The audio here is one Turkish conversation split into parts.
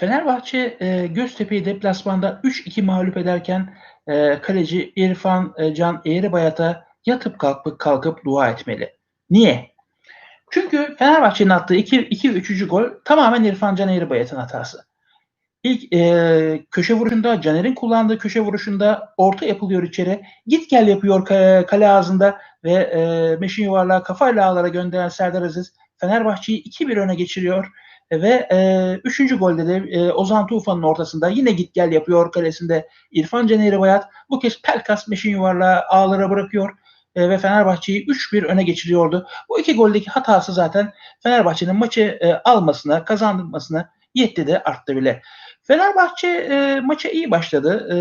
Fenerbahçe e, Göztepe'yi deplasmanda 3-2 mağlup ederken e, kaleci İrfan e, Can Eğribayat'a yatıp kalkıp kalkıp dua etmeli. Niye? Çünkü Fenerbahçe'nin attığı 2-3. gol tamamen İrfan Can Eğribayat'ın hatası. İlk e, köşe vuruşunda, Caner'in kullandığı köşe vuruşunda orta yapılıyor içeri. Git gel yapıyor kale ağzında ve e, meşin yuvarlağı kafayla ağlara gönderen Serdar Aziz Fenerbahçe'yi 2-1 öne geçiriyor ve e, üçüncü golde de e, Ozan Tufan'ın ortasında yine git gel yapıyor kalesinde İrfan Caner Bayat. Bu kez Pelkas meşin yuvarlağı ağlara bırakıyor e, ve Fenerbahçe'yi 3-1 öne geçiriyordu. Bu iki goldeki hatası zaten Fenerbahçe'nin maçı e, almasına, kazandırmasına yetti de arttı bile. Fenerbahçe e, maça iyi başladı. E,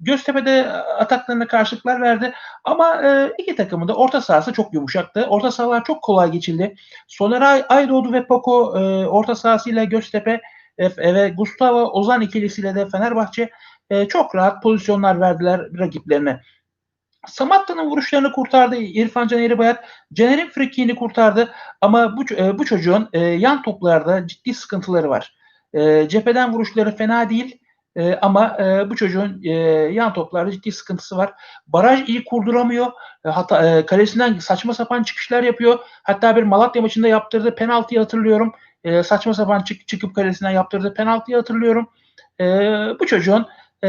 Göztepe'de ataklarına karşılıklar verdi. Ama e, iki takımın da orta sahası çok yumuşaktı. Orta sahalar çok kolay geçildi. Soner Aydoğdu ve Poco e, orta sahasıyla Göztepe e, ve Gustavo Ozan ikilisiyle de Fenerbahçe e, çok rahat pozisyonlar verdiler rakiplerine. Samatta'nın vuruşlarını kurtardı İrfan Caner'i Bayat. Caner'in frikiğini kurtardı ama bu, e, bu çocuğun e, yan toplarda ciddi sıkıntıları var. E, cepheden vuruşları fena değil. E, ama e, bu çocuğun e, yan toplarda ciddi sıkıntısı var. Baraj iyi kurduramıyor. E, hatta e, kalesinden saçma sapan çıkışlar yapıyor. Hatta bir Malatya maçında yaptırdığı penaltıyı hatırlıyorum. E, saçma sapan çık, çıkıp kalesinden yaptırdığı penaltıyı hatırlıyorum. E, bu çocuğun e,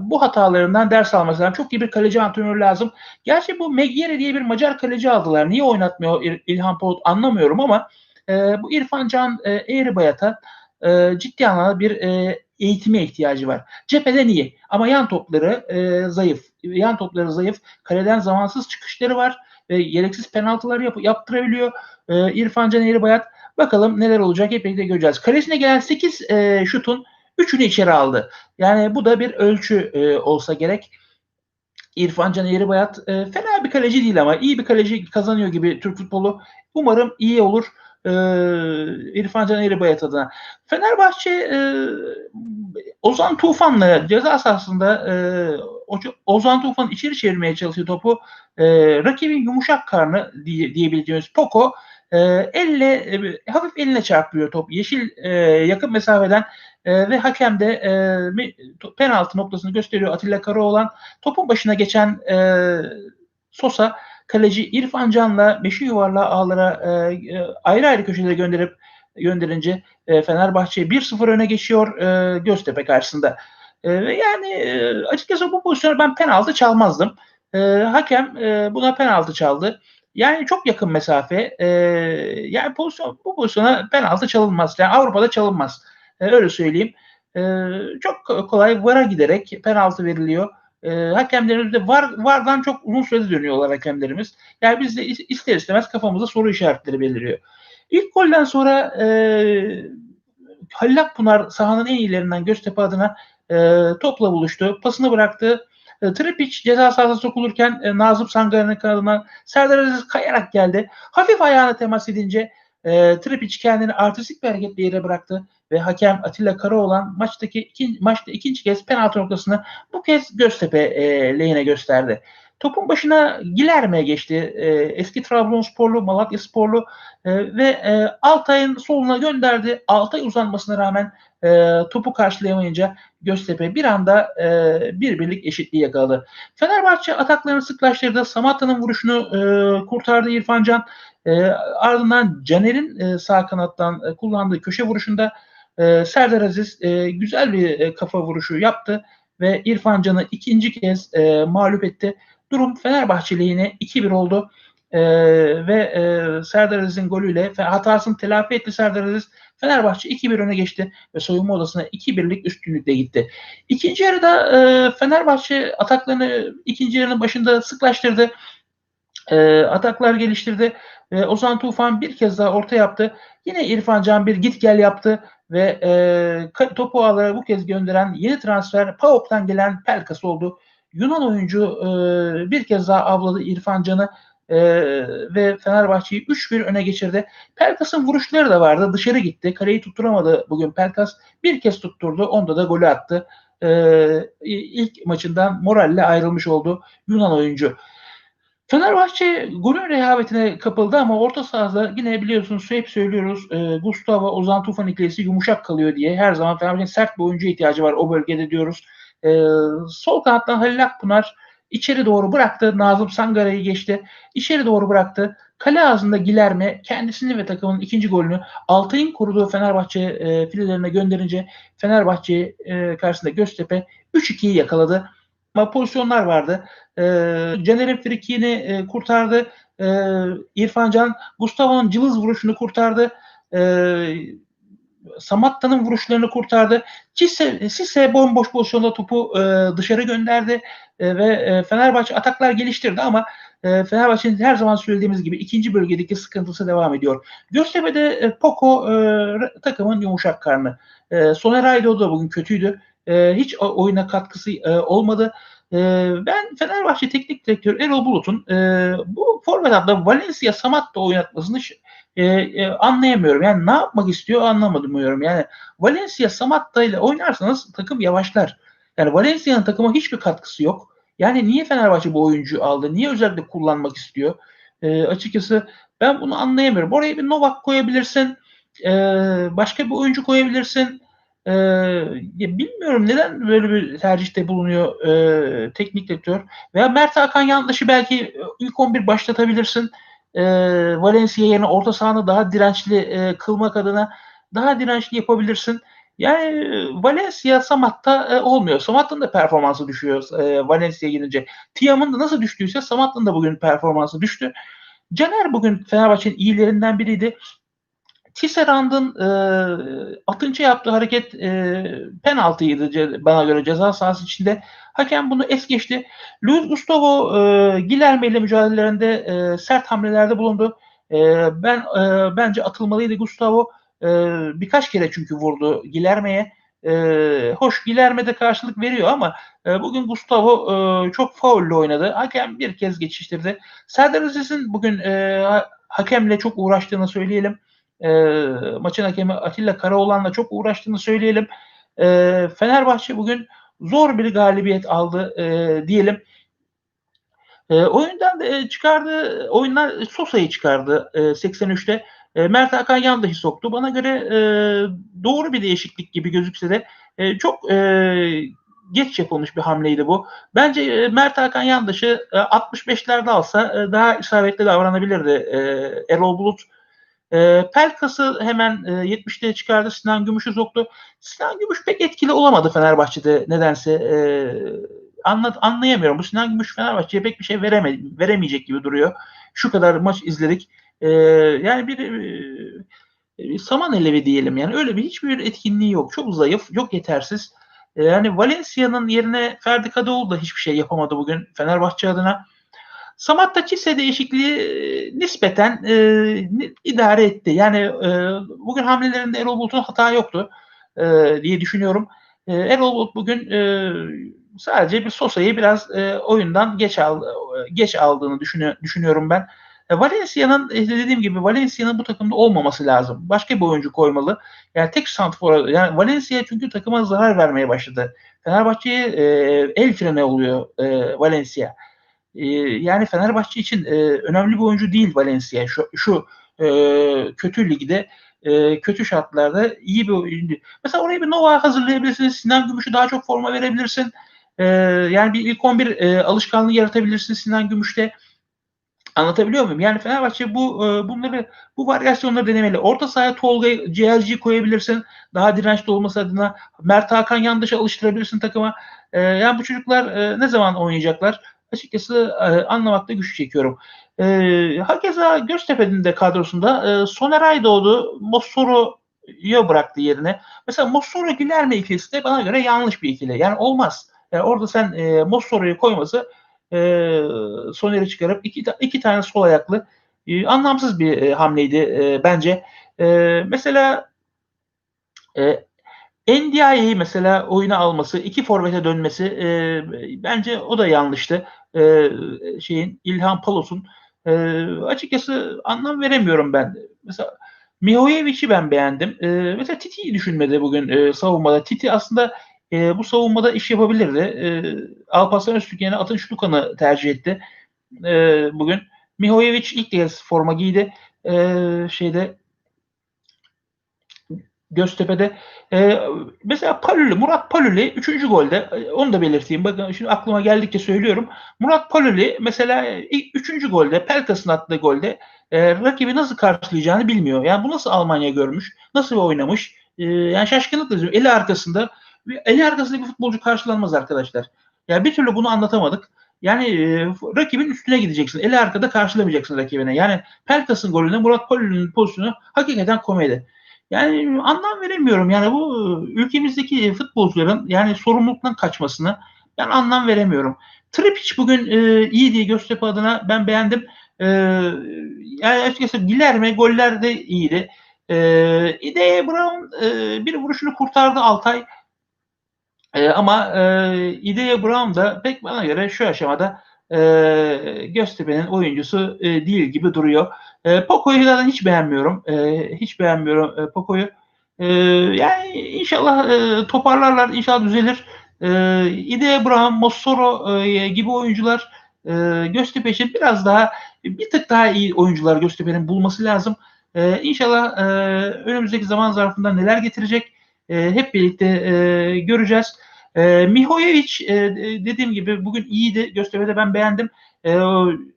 bu hatalarından ders alması lazım. Çok iyi bir kaleci antrenörü lazım. Gerçi bu Megieri diye bir Macar kaleci aldılar. Niye oynatmıyor İl- İlhan Polut anlamıyorum ama e, bu İrfan Can e, Eğribayat'a e, ciddi anlamda bir e, eğitime ihtiyacı var. Cepheden iyi ama yan topları e, zayıf. Yan topları zayıf. Kaleden zamansız çıkışları var ve gereksiz penaltılar yap, yaptırabiliyor. E, İrfan Can Eğribayat bakalım neler olacak hep birlikte göreceğiz. Kalesine gelen 8 e, şutun 3'ünü içeri aldı. Yani bu da bir ölçü e, olsa gerek. İrfan Can Eğribayat e, fena bir kaleci değil ama iyi bir kaleci kazanıyor gibi Türk futbolu. Umarım iyi olur e, İrfan Can Eğribayat adına. Fenerbahçe e, Ozan Tufan'la ceza sahasında e, Ozan Tufan içeri çevirmeye çalışıyor topu. E, rakibin yumuşak karnı diye, diyebileceğimiz Poco e, elle e, hafif eline çarpıyor top. Yeşil e, yakın mesafeden e, ve hakem de e, penaltı noktasını gösteriyor Atilla Karaoğlan. Topun başına geçen e, Sosa kaleci İrfan Can'la beşi yuvarlağı ağlara e, e, ayrı ayrı köşelere gönderip gönderince e, Fenerbahçe 1-0 öne geçiyor e, Göztepe karşısında. E, yani e, açıkçası bu pozisyonu ben penaltı çalmazdım. E, hakem e, buna penaltı çaldı. Yani çok yakın mesafe. E, yani pozisyon bu pozisyona penaltı çalınmaz. Yani Avrupa'da çalınmaz. E, öyle söyleyeyim. E, çok kolay VAR'a giderek penaltı veriliyor. E, hakemlerimiz de var, vardan çok uzun sürede dönüyorlar hakemlerimiz. Yani biz de ister istemez kafamızda soru işaretleri beliriyor. İlk golden sonra e, Halil Akpınar sahanın en iyilerinden Göztepe adına e, topla buluştu. Pasını bıraktı. E, Tripic ceza sahasına sokulurken e, Nazım Sangar'ın kanadına Serdar Aziz kayarak geldi. Hafif ayağına temas edince e, Tripic kendini artistik bir hareketle yere bıraktı ve hakem Atilla Karaoğlan maçtaki iki, maçta ikinci kez penaltı noktasını bu kez Göztepe e, lehine gösterdi. Topun başına Gilerme geçti. E, eski Trabzonsporlu, Malatya Sporlu e, ve e, Altay'ın soluna gönderdi. Altay uzanmasına rağmen e, topu karşılayamayınca Göztepe bir anda e, bir birlik eşitliği yakaladı. Fenerbahçe ataklarını sıklaştırdı. Samatta'nın vuruşunu e, kurtardı İrfan Can. E, ardından Caner'in e, sağ kanattan e, kullandığı köşe vuruşunda e, Serdar Aziz e, güzel bir e, kafa vuruşu yaptı ve İrfan Can'ı ikinci kez e, mağlup etti. Durum Fenerbahçe lehine 2-1 oldu. E, ve e, Serdar Aziz'in golüyle hatasını telafi etti Serdar Aziz. Fenerbahçe 2-1 öne geçti ve soyunma odasına 2-1'lik üstünlükle gitti. İkinci yarıda e, Fenerbahçe ataklarını ikinci yarının başında sıklaştırdı. E, ataklar geliştirdi. E, Ozan Tufan bir kez daha orta yaptı. Yine İrfan Can bir git gel yaptı ve e, topu ağlara bu kez gönderen yeni transfer PAOK'tan gelen Pelkas oldu. Yunan oyuncu e, bir kez daha avladı İrfan Can'ı e, ve Fenerbahçe'yi 3-1 öne geçirdi. Pelkas'ın vuruşları da vardı. Dışarı gitti. Kaleyi tutturamadı bugün Pelkas. Bir kez tutturdu. Onda da golü attı. E, ilk maçından moralle ayrılmış oldu Yunan oyuncu. Fenerbahçe golün rehavetine kapıldı ama orta sahada yine biliyorsunuz hep söylüyoruz e, Gustavo Ozan Tufan ikilisi yumuşak kalıyor diye. Her zaman Fenerbahçe'nin sert bir oyuncu ihtiyacı var o bölgede diyoruz. E, sol kanattan Halil Akpınar içeri doğru bıraktı. Nazım Sangara'yı geçti. İçeri doğru bıraktı. Kale ağzında Gilerme kendisini ve takımın ikinci golünü Altay'ın koruduğu Fenerbahçe e, filelerine gönderince Fenerbahçe e, karşısında Göztepe 3-2'yi yakaladı. Pozisyonlar vardı. E, Caner'in frikini e, kurtardı. E, İrfan Can Gustavo'nun cılız vuruşunu kurtardı. E, Samatta'nın vuruşlarını kurtardı. Cisse, Sisse bomboş pozisyonda topu e, dışarı gönderdi e, ve e, Fenerbahçe ataklar geliştirdi ama e, Fenerbahçe'nin her zaman söylediğimiz gibi ikinci bölgedeki sıkıntısı devam ediyor. Göztepe'de e, Poco e, takımın yumuşak karnı. E, Soner Aydo da bugün kötüydü. E, hiç oyuna katkısı e, olmadı. E, ben Fenerbahçe Teknik Direktörü Erol Bulut'un e, bu forvet adlı Valencia Samatta oynatmasını e, e, anlayamıyorum. Yani ne yapmak istiyor anlamadım diyorum. Yani Valencia Samatta ile oynarsanız takım yavaşlar. Yani Valencia'nın takıma hiçbir katkısı yok. Yani niye Fenerbahçe bu oyuncuyu aldı? Niye özellikle kullanmak istiyor? E, açıkçası ben bunu anlayamıyorum. Oraya bir Novak koyabilirsin. E, başka bir oyuncu koyabilirsin. E, ya bilmiyorum neden böyle bir tercihte bulunuyor e, teknik direktör. Veya Mert Hakan yanlışı belki ilk 11 başlatabilirsin. E, Valencia yerine orta sahanı daha dirençli e, kılmak adına daha dirençli yapabilirsin. Yani Valencia Samat'ta e, olmuyor. Samat'ın da performansı düşüyor e, Valencia'ya gidince. Tiam'ın da nasıl düştüyse Samat'ın da bugün performansı düştü. Caner bugün Fenerbahçe'nin iyilerinden biriydi. Tisserand'ın e, atınca yaptığı hareket e, penaltıydı bana göre ceza sahası içinde. Hakem bunu es geçti. Luis Gustavo e, Gilerme ile mücadelelerinde e, sert hamlelerde bulundu. E, ben e, bence atılmalıydı Gustavo. E, birkaç kere çünkü vurdu Gilerme'ye. E, hoş Gilerme de karşılık veriyor ama e, bugün Gustavo e, çok faulle oynadı. Hakem bir kez geçiştirdi. Serdar Aziz'in bugün e, hakemle çok uğraştığını söyleyelim. E, maçın hakemi Atilla Karaoğlan'la çok uğraştığını söyleyelim. E, Fenerbahçe bugün zor bir galibiyet aldı e, diyelim. E, oyundan e, çıkardı, oyundan Sosa'yı çıkardı e, 83'te. E, Mert Hakan Yandaş'ı soktu. Bana göre e, doğru bir değişiklik gibi gözükse de e, çok e, geç yapılmış bir hamleydi bu. Bence e, Mert Hakan Yandaş'ı e, 65'lerde alsa e, daha isabetli davranabilirdi e, Erol Bulut. E, Pelkas'ı hemen e, 70'te çıkardı. Sinan Gümüş'ü soktu. Sinan Gümüş pek etkili olamadı Fenerbahçe'de nedense. E, anlat, anlayamıyorum. Bu Sinan Gümüş Fenerbahçe'ye pek bir şey vereme, veremeyecek gibi duruyor. Şu kadar maç izledik. E, yani bir e, saman elevi diyelim yani öyle bir hiçbir etkinliği yok. Çok zayıf, yok yetersiz. E, yani Valencia'nın yerine Ferdi Kadıoğlu da hiçbir şey yapamadı bugün Fenerbahçe adına. Samatta Çise değişikliği nispeten e, idare etti. Yani e, bugün hamlelerinde Erol Bulut'un hata yoktu e, diye düşünüyorum. E, Erol Bulut bugün e, sadece bir Sosa'yı biraz e, oyundan geç al, geç aldığını düşünü, düşünüyorum ben. E, Valencia'nın e, dediğim gibi Valencia'nın bu takımda olmaması lazım. Başka bir oyuncu koymalı. Yani tek santrfor yani Valencia çünkü takıma zarar vermeye başladı. Fenerbahçe'ye e, el freni oluyor e, Valencia. E, yani Fenerbahçe için e, önemli bir oyuncu değil Valencia. Şu, şu e, kötü ligde e, kötü şartlarda iyi bir oyuncu. Mesela oraya bir Nova hazırlayabilirsin. Sinan Gümüş'ü daha çok forma verebilirsin. E, yani bir ilk 11 e, alışkanlığı yaratabilirsin Sinan Gümüş'te. Anlatabiliyor muyum? Yani Fenerbahçe bu e, bunları bu varyasyonları denemeli. Orta sahaya Tolga CLG koyabilirsin. Daha dirençli olması adına Mert Hakan Yandaş'a alıştırabilirsin takıma. E, yani bu çocuklar e, ne zaman oynayacaklar? Açıkçası e, anlamakta güç çekiyorum. E, hakeza Göztepe'nin de kadrosunda e, Soner Aydoğdu Mossoru'yu bıraktı yerine. Mesela Mossoro Gilerme ikilisi de bana göre yanlış bir ikili. Yani olmaz. Yani orada sen e, Mossoro'yu koyması e, Soner'i çıkarıp iki, iki tane sol ayaklı e, anlamsız bir e, hamleydi e, bence. E, mesela e, NDI'yi mesela oyuna alması, iki forvete dönmesi e, bence o da yanlıştı. E, şeyin İlhan Palos'un e, açıkçası anlam veremiyorum ben. Mesela Mihojevic'i ben beğendim. E, mesela Titi'yi düşünmedi bugün e, savunmada. Titi aslında e, bu savunmada iş yapabilirdi. E, Alparslan Öztürk yerine Atın Şutukan'ı tercih etti. e, bugün. Mihojevic ilk kez forma giydi. E, şeyde Göztepe'de. E, mesela Paluli, Murat Paluli 3. golde e, onu da belirteyim. Bakın şimdi aklıma geldikçe söylüyorum. Murat Paluli mesela 3. golde Pelkas'ın attığı golde e, rakibi nasıl karşılayacağını bilmiyor. Yani bu nasıl Almanya görmüş? Nasıl oynamış? E, yani şaşkınlıkla. Eli arkasında eli arkasında bir futbolcu karşılanmaz arkadaşlar. Yani bir türlü bunu anlatamadık. Yani e, rakibin üstüne gideceksin. Eli arkada karşılamayacaksın rakibine. Yani Pelkas'ın golünde Murat Paloli'nin pozisyonu hakikaten komedi. Yani anlam veremiyorum. Yani bu ülkemizdeki futbolcuların yani sorumluluktan kaçmasını ben anlam veremiyorum. Tripic bugün e, iyi diye Göztepe adına ben beğendim. E, yani açıkçası Gilerme goller de iyiydi. E, İdeye Brown e, bir vuruşunu kurtardı Altay. E, ama e, İdeye Brown da pek bana göre şu aşamada e, Göztepe'nin oyuncusu e, değil gibi duruyor. E, Poco'yu zaten hiç beğenmiyorum. E, hiç beğenmiyorum e, Poco'yu. E, yani inşallah e, toparlarlar, inşallah düzelir. E, İde Brown, Mossoro e, gibi oyuncular e, Göztepe biraz daha bir tık daha iyi oyuncular Göztepe'nin bulması lazım. E, inşallah e, önümüzdeki zaman zarfında neler getirecek e, hep birlikte e, göreceğiz. E, Mihojevic e, dediğim gibi bugün iyiydi. Göztepe'de ben beğendim. E,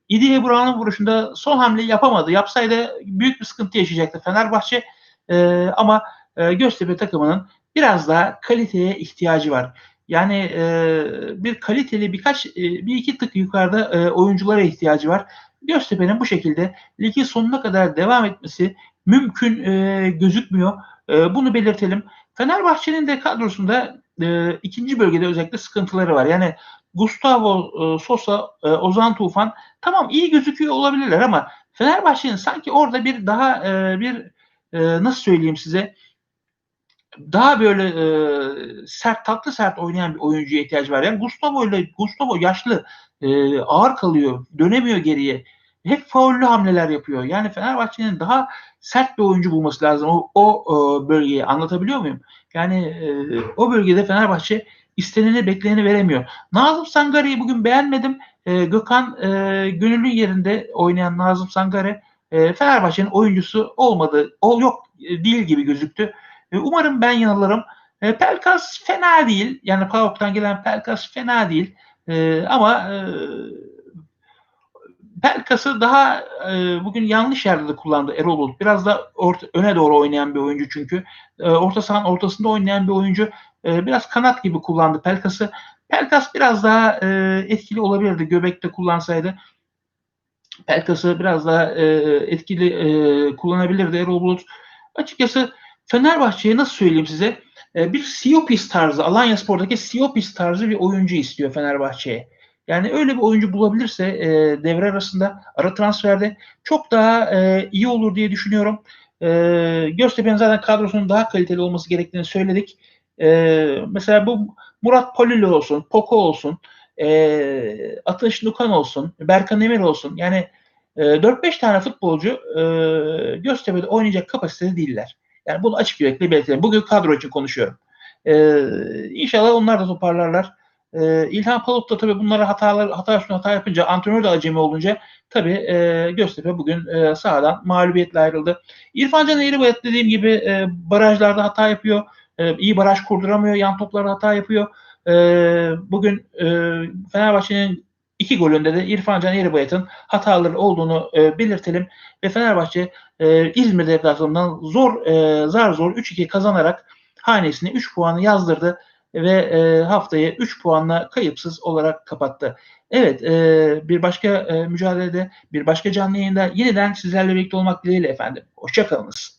İdiye Brown'un vuruşunda son hamle yapamadı. Yapsaydı büyük bir sıkıntı yaşayacaktı Fenerbahçe. E, ama e, Göztepe takımının biraz daha kaliteye ihtiyacı var. Yani e, bir kaliteli birkaç e, bir iki tık yukarıda e, oyunculara ihtiyacı var. Göztepe'nin bu şekilde ligi sonuna kadar devam etmesi mümkün e, gözükmüyor. E, bunu belirtelim. Fenerbahçe'nin de kadrosunda e, ikinci bölgede özellikle sıkıntıları var. Yani Gustavo e, Sosa, e, Ozan Tufan tamam iyi gözüküyor olabilirler ama Fenerbahçe'nin sanki orada bir daha e, bir e, nasıl söyleyeyim size daha böyle e, sert tatlı sert oynayan bir oyuncuya ihtiyaç var. Yani Gustavo ile Gustavo yaşlı e, ağır kalıyor, dönemiyor geriye. Hep faullü hamleler yapıyor. Yani Fenerbahçe'nin daha sert bir oyuncu bulması lazım. O, o, o bölgeyi anlatabiliyor muyum? Yani e, o bölgede Fenerbahçe isteneni bekleyeni veremiyor. Nazım Sangari'yi bugün beğenmedim. E, Gökhan e, gönüllü yerinde oynayan Nazım Sangare e, Fenerbahçe'nin oyuncusu olmadı. O yok e, değil gibi gözüktü. E, umarım ben yanılırım. E, Pelkas fena değil. Yani PAOK'tan gelen Pelkas fena değil. E, ama e, Pelkas'ı daha e, bugün yanlış yerde de kullandı Erol Bulut. Biraz da orta, öne doğru oynayan bir oyuncu çünkü. E, orta sahanın ortasında oynayan bir oyuncu. E, biraz kanat gibi kullandı Pelkas'ı. Pelkas biraz daha e, etkili olabilirdi göbekte kullansaydı. Pelkas'ı biraz daha e, etkili e, kullanabilirdi Erol Bulut. Açıkçası Fenerbahçe'ye nasıl söyleyeyim size? E, bir Siopis tarzı, Alanya Spor'daki Siopis tarzı bir oyuncu istiyor Fenerbahçe'ye. Yani öyle bir oyuncu bulabilirse e, devre arasında ara transferde çok daha e, iyi olur diye düşünüyorum. E, Göztepe'nin zaten kadrosunun daha kaliteli olması gerektiğini söyledik. E, mesela bu Murat Polili olsun, Poko olsun, e, Atış Lukan olsun, Berkan Emir olsun. Yani e, 4-5 tane futbolcu e, Göztepe'de oynayacak kapasitede değiller. Yani bunu açık yürekli belirtelim. Bugün kadro için konuşuyorum. E, inşallah onlar da toparlarlar. E, İlhan Palut da tabii bunlara hatalar hata üstüne hata yapınca antrenör de acemi olunca tabii e, Göztepe bugün e, sahadan mağlubiyetle ayrıldı. İrfan Can Eğribayat dediğim gibi e, barajlarda hata yapıyor. E, iyi baraj kurduramıyor. Yan toplarda hata yapıyor. E, bugün e, Fenerbahçe'nin iki golünde de İrfan Can Eğribayat'ın hataları olduğunu e, belirtelim. Ve Fenerbahçe e, İzmir deplasmanından zor e, zar zor 3-2 kazanarak hanesine 3 puanı yazdırdı ve e, haftayı 3 puanla kayıpsız olarak kapattı. Evet e, bir başka e, mücadelede bir başka canlı yayında yeniden sizlerle birlikte olmak dileğiyle efendim. Hoşçakalınız.